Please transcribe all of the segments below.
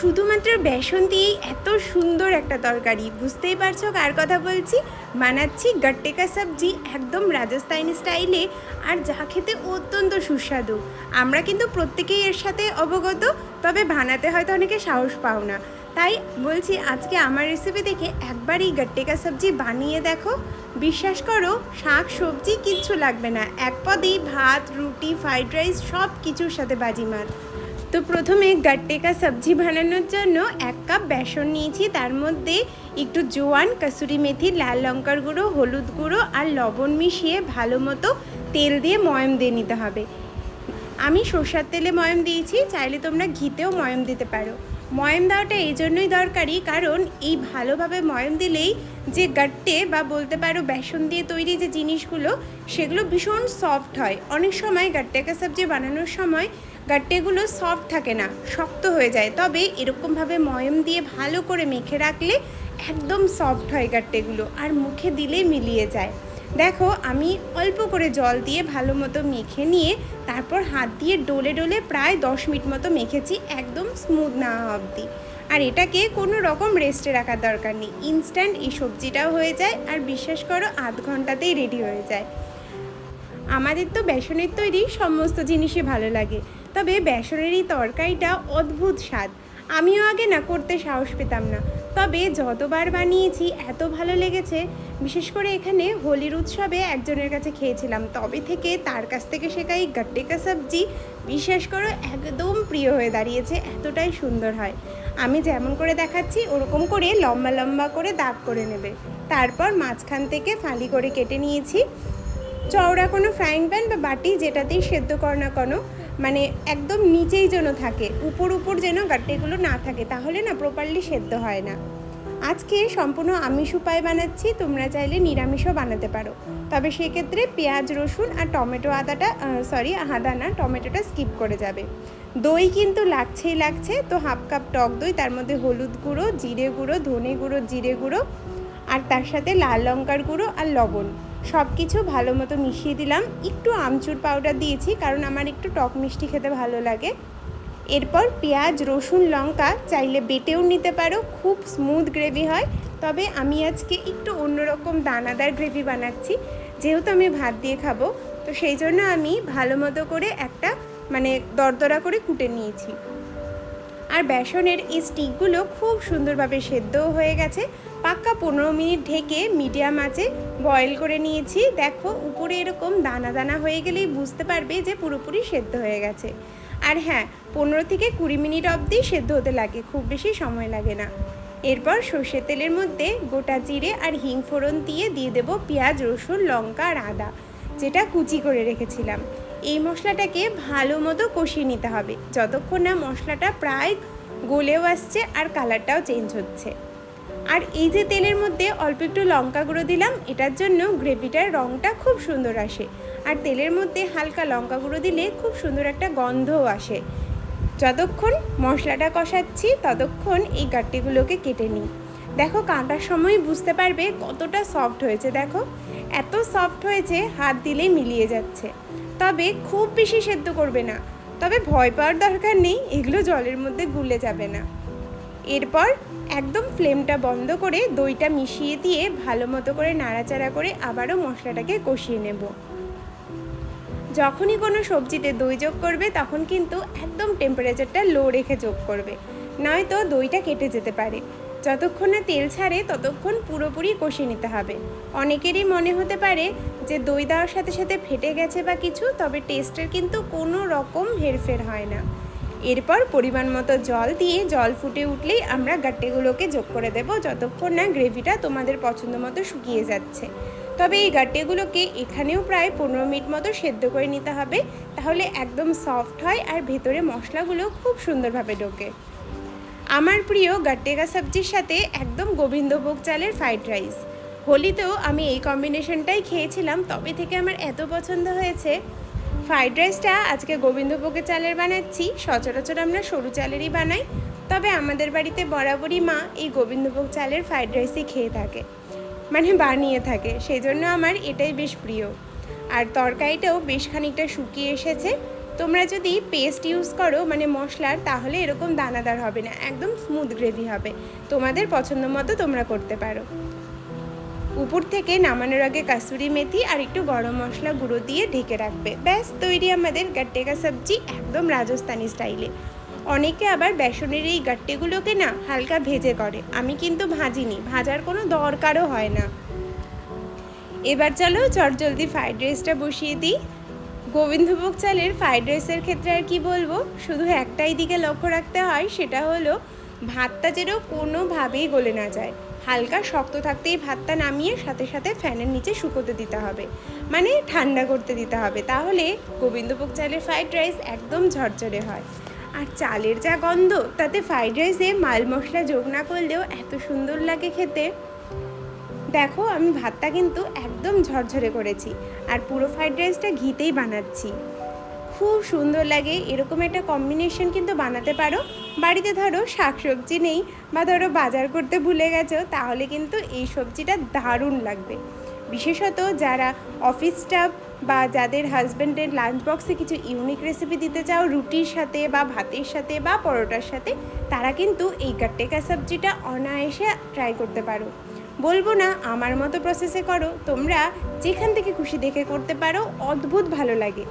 শুধুমাত্র বেসন দিয়েই এত সুন্দর একটা তরকারি। বুঝতেই পারছ কার কথা বলছি? বানাচ্ছি গট্টেকা সবজি একদম রাজস্থানি স্টাইলে, আর যা খেতে অত্যন্ত সুস্বাদু। আমরা কিন্তু প্রত্যেকেই এর সাথে অবগত, তবে বানাতে হয়তো অনেকে সাহস পাও না। তাই বলছি আজকে আমার রেসিপি দেখে একবার এই গট্টেকা সবজি বানিয়ে দেখো। বিশ্বাস করো, শাক, সবজি কিচ্ছু লাগবে না। এক পদেই ভাত, রুটি ফ্রাইড রাইস সব কিছুর সাথে বাজিমাত। তো প্রথমে গাট্টেকা সবজি বানানোর জন্য এক কাপ বেসন নিয়েছি। তার মধ্যে একটু জোয়ান, কাসুরি মেথি, লাল লঙ্কার গুঁড়ো, হলুদ গুঁড়ো আর লবণ মিশিয়ে ভালো মতো তেল দিয়ে ময়ম দিয়ে নিতে হবে। আমি সর্ষার তেলে ময়ম দিয়েছি। চাইলে তোমরা ঘিতেও ময়ম দিতে পারো। ময়ম দেওয়াটা এই জন্যই দরকারি, কারণ এই ভালোভাবে ময়ম দিলেই যে গাট্টে বা বলতে পারো বেসন দিয়ে তৈরি যে জিনিসগুলো, সেগুলো ভীষণ সফট হয়। অনেক সময় গাট্টেকা সবজি বানানোর সময় গাট্টেগুলো সফট থাকে না, শক্ত হয়ে যায়। তবে এরকমভাবে ময়ম দিয়ে ভালো করে মেখে রাখলে একদম সফট হয় গাট্টেগুলো, আর মুখে দিলে মিলিয়ে যায়। দেখো, আমি অল্প করে জল দিয়ে ভালো মতো মেখে নিয়ে তারপর হাত দিয়ে ডলে ডলে প্রায় দশ মিনিট মতো মেখেছি, একদম স্মুথ না অবধি। আর এটাকে কোনো রকম রেস্টে রাখার দরকার নেই। ইনস্ট্যান্ট এই সবজিটাও হয়ে যায় আর বিশ্বাস করো, আধ ঘন্টাতেই রেডি হয়ে যায়। আমাদের তো বেসনের তৈরি সমস্ত জিনিসই ভালো লাগে, তবে বেসনের এই তরকারিটা অদ্ভুত স্বাদ। আমিও আগে না করতে সাহস পেতাম না। তবে যতবার বানিয়েছি, এত ভালো লেগেছে বিশেষ করে এখানে হোলির উৎসবে একজনের কাছে খেয়েছিলাম। তবে থেকে তার কাছ থেকে শেখা এই গাট্টেকা সবজি বিশ্বাস করো একদম প্রিয় হয়ে দাঁড়িয়েছে, এতটাই সুন্দর হয়। আমি যেমন করে দেখাচ্ছি, ওরকম করে লম্বা লম্বা করে দাগ করে নেবে। তারপর মাঝখান থেকে ফালি করে কেটে নিয়েছি। চওড়া কোনো ফ্রাইং প্যান বা বাটি যেটাতেই সেদ্ধ কর না কোনো মানে একদম নিচেই যেন থাকে, উপর উপর যেন গাট্টেগুলো না থাকে, তাহলে না প্রপারলি সেদ্ধ হয় না। আজকে সম্পূর্ণ আমিষ উপায় বানাচ্ছি, তোমরা চাইলে নিরামিষও বানাতে পারো। তবে সেক্ষেত্রে পেঁয়াজ, রসুন আর টমেটো আদাটা সরি আদা না, টমেটোটা স্কিপ করে যাবে। দই কিন্তু লাগছেই লাগছে, তো হাফ কাপ টক দই, তার মধ্যে হলুদ গুঁড়ো, জিরে গুঁড়ো, ধনে গুঁড়ো, জিরে গুঁড়ো আর তার সাথে লাল লঙ্কার গুঁড়ো আর লবণ। সব কিছু ভালো মতো মিশিয়ে দিলাম। একটু আমচুর পাউডার দিয়েছি, কারণ আমার একটু টক মিষ্টি খেতে ভালো লাগে। এরপর পেঁয়াজ, রসুন, লঙ্কা চাইলে বেটেও নিতে পারো। খুব স্মুথ গ্রেভি হয়। তবে আমি আজকে একটু অন্যরকম দানাদার গ্রেভি বানাচ্ছি। যেহেতু আমি ভাত দিয়ে খাব, তো সেই জন্য আমি ভালো মতো করে একটা মানে দরদরা করে কুটে নিয়েছি। আর বেসনের এই স্টিকগুলো খুব সুন্দরভাবে সেদ্ধও হয়ে গেছে। পাক্কা পনেরো মিনিট ঢেকে মিডিয়াম আঁচে বয়েল করে নিয়েছি। দেখো, উপরে এরকম দানা দানা হয়ে গেলেই বুঝতে পারবে যে পুরোপুরি সেদ্ধ হয়ে গেছে। আর হ্যাঁ পনেরো থেকে কুড়ি মিনিট অবধি সেদ্ধ হতে লাগে, খুব বেশি সময় লাগে না। এরপর সর্ষের তেলের মধ্যে গোটা জিরে আর হিং ফোড়ন দিয়ে দিয়ে দেবো পেঁয়াজ, রসুন, লঙ্কা আর আদা, যেটা কুচি করে রেখেছিলাম। এই মশলাটাকে ভালো মতো কষিয়ে নিতে হবে, যতক্ষণ না মশলাটা প্রায় গলেও আসছে আর কালারটাও চেঞ্জ হচ্ছে। আর এই যে তেলের মধ্যে অল্প একটু লঙ্কা গুঁড়ো দিলাম, এটার জন্য গ্রেভিটার রঙটা খুব সুন্দর আসে। আর তেলের মধ্যে হালকা লঙ্কা গুঁড়ো দিলে খুব সুন্দর একটা গন্ধও আসে। যতক্ষণ মশলাটা কষাচ্ছি, ততক্ষণ এই গাট্টিগুলোকে কেটে নিই। দেখো কাঁটার সময় বুঝতে পারবে কতটা সফট হয়েছে, দেখো। এত সফট হয়েছে, হাত দিলেই মিলিয়ে যাচ্ছে। তবে খুব বেশি সেদ্ধ করবে না। তবে ভয় পাওয়ার দরকার নেই, এগুলো জলের মধ্যে গুলে যাবে না। এরপর একদম ফ্লেমটা বন্ধ করে দইটা মিশিয়ে দিয়ে ভালো মতো করে নাড়াচাড়া করে আবারও মশলাটাকে কষিয়ে নেব। যখনই কোনো সবজিতে দই যোগ করবে, তখন কিন্তু একদম টেম্পারেচারটা লো রেখে যোগ করবে। নয়তো দইটা কেটে যেতে পারে। যতক্ষণ না তেল ছাড়ে, ততক্ষণ পুরোপুরি কষে নিতে হবে। অনেকেরই মনে হতে পারে যে দই দেওয়ার সাথে সাথে ফেটে গেছে বা কিছু, তবে টেস্টের কিন্তু কোনো রকম হেরফের হয় না। এরপর পরিমাণ মতো জল দিয়ে জল ফুটে উঠলেই আমরা গাট্টেগুলোকে যোগ করে দেব, যতক্ষণ না গ্রেভিটা তোমাদের পছন্দ মতো শুকিয়ে যাচ্ছে। তবে এই গাট্টেগুলোকে এখানেও প্রায় পনেরো মিনিট মতো সেদ্ধ করে নিতে হবে। তাহলে একদম সফট হয় আর ভেতরে মশলাগুলো খুব সুন্দরভাবে ঢোকে। আমার প্রিয় গাট্টেকা সবজির সাথে একদম গোবিন্দভোগ চালের ফ্রাইড রাইস। হোলিতেও আমি এই কম্বিনেশনটাই খেয়েছিলাম, তবে থেকে আমার এত পছন্দ হয়েছে। ফ্রাইড রাইসটা আজকে গোবিন্দভোগের চালের বানাচ্ছি, সচরাচর আমরা সরু চালেরই বানাই। তবে আমাদের বাড়িতে বরাবরই মা এই গোবিন্দভোগ চালের ফ্রাইড রাইসই খেয়ে থাকে। মানে বানিয়ে থাকে সেই জন্য আমার এটাই বেশ প্রিয়। আর তরকারিটাও বেশ খানিকটা শুকিয়ে এসেছে। তোমরা যদি পেস্ট ইউজ করো মানে মশলার, তাহলে এরকম দানাদার হবে না, একদম স্মুথ গ্রেভি হবে। তোমাদের পছন্দ মতো তোমরা করতে পারো। উপর থেকে নামানোর আগে কাসুরি মেথি আর একটু গরম মশলা গুঁড়ো দিয়ে ঢেকে রাখবে। ব্যাস, তৈরি আমাদের গাট্টেকা সবজি একদম রাজস্থানি স্টাইলে অনেকে আবার বেসনের এই গাট্টেগুলোকে না হালকা ভেজে করে। আমি কিন্তু ভাজিনি, ভাজার কোনো দরকারও হয় না। এবার চলো চটজলদি ফ্রাইড রাইসটা বসিয়ে দিই। গোবিন্দভোগ চালের ফ্রাইড রাইসের ক্ষেত্রে আর কি বলব? শুধু একটাই দিকে লক্ষ্য রাখতে হয়, সেটা হলো ভাতটা যেন কোনোভাবেই গলে না যায়। হালকা শক্ত থাকতেই ভাতটা নামিয়ে সাথে সাথে ফ্যানের নিচে শুকোতে দিতে হবে। মানে ঠান্ডা করতে দিতে হবে, তাহলে গোবিন্দভোগ চালের ফ্রাইড রাইস একদম ঝরঝরে হয়। আর চালের যা গন্ধ, তাতে ফ্রাইড রাইসে মাল মশলা যোগ না করলেও এত সুন্দর লাগে খেতে। দেখো, আমি ভাতটা কিন্তু একদম ঝরঝরে করেছি আর পুরো ফ্রাইড রাইসটা ঘিতেই বানাচ্ছি। খুব সুন্দর লাগে, এরকম একটা কম্বিনেশন কিন্তু বানাতে পারো। বাড়িতে ধরো শাকসবজি নেই বা ধরো বাজার করতে ভুলে গেছো, তাহলে কিন্তু এই সবজিটা দারুণ লাগবে। বিশেষত যারা অফিস স্টাফ বা যাদের হাজব্যান্ডের লাঞ্চ বক্সে কিছু ইউনিক রেসিপি দিতে চাও, রুটির সাথে বা ভাতের সাথে বা পরোটার সাথে, তারা কিন্তু এই গাট্টেকা সবজিটা অনায়াসে ট্রাই করতে পারো। বলব না, আমার মতো প্রসেসে করো, তোমরা যেখান থেকে খুশি দেখে করতে পারো, অদ্ভুত ভালো লাগে।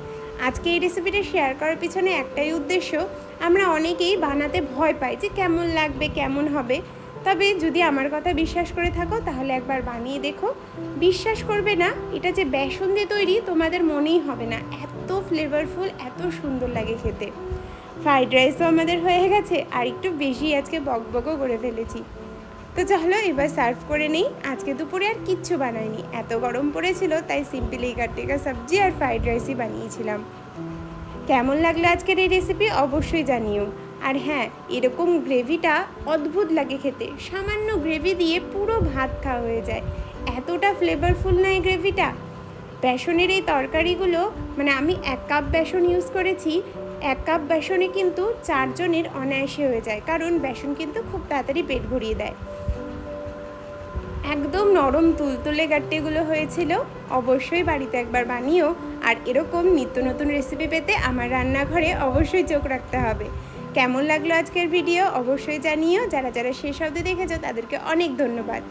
আজকে এই রেসিপিটা শেয়ার করার পিছনে একটাই উদ্দেশ্য, আমরা অনেকেই বানাতে ভয় পাই যে কেমন লাগবে, কেমন হবে। তবে যদি আমার কথা বিশ্বাস করে থাকো, তাহলে একবার বানিয়ে দেখো। বিশ্বাস করবে না, এটা যে বেসন দিয়ে তৈরি, তোমাদের মনেই হবে না। এত ফ্লেভারফুল এত সুন্দর লাগে খেতে। ফ্রাইড রাইসও আমাদের হয়ে গেছে, আর একটু বেশি আজকে বকবকও করে ফেলেছি। তো চলো, এবার সার্ভ করে নিই। আজকে দুপুরে আর কিচ্ছু বানাইনি। এত গরম পড়েছিল, তাই সিম্পলি এই গাট্টিকা সবজি আর ফ্রাইড রাইসই বানিয়েছিলাম। কেমন লাগল আজকের এই রেসিপি অবশ্যই জানিও। আর হ্যাঁ এরকম গ্রেভিটা অদ্ভুত লাগে খেতে। সামান্য গ্রেভি দিয়ে পুরো ভাত খাওয়া হয়ে যায়। এতটা ফ্লেভারফুল না এই গ্রেভিটা? বেসনের এই তরকারিগুলো মানে আমি এক কাপ বেসন ইউজ করেছি, এক কাপ বেসনে কিন্তু চারজনের অনায়াসে হয়ে যায়, কারণ বেসন কিন্তু খুব তাড়াতাড়ি পেট ভরিয়ে দেয়। একদম নরম তুলতুলে গাট্টিগুলো হয়েছিল, অবশ্যই বাড়িতে একবার বানিও। আর এরকম নিত্য নতুন রেসিপি পেতে আমার রান্নাঘরে অবশ্যই চোখ রাখতে হবে। কেমন লাগল আজকের ভিডিও অবশ্যই জানিও। যারা যারা শেষ অবধি দেখেছ তাদেরকে অনেক ধন্যবাদ।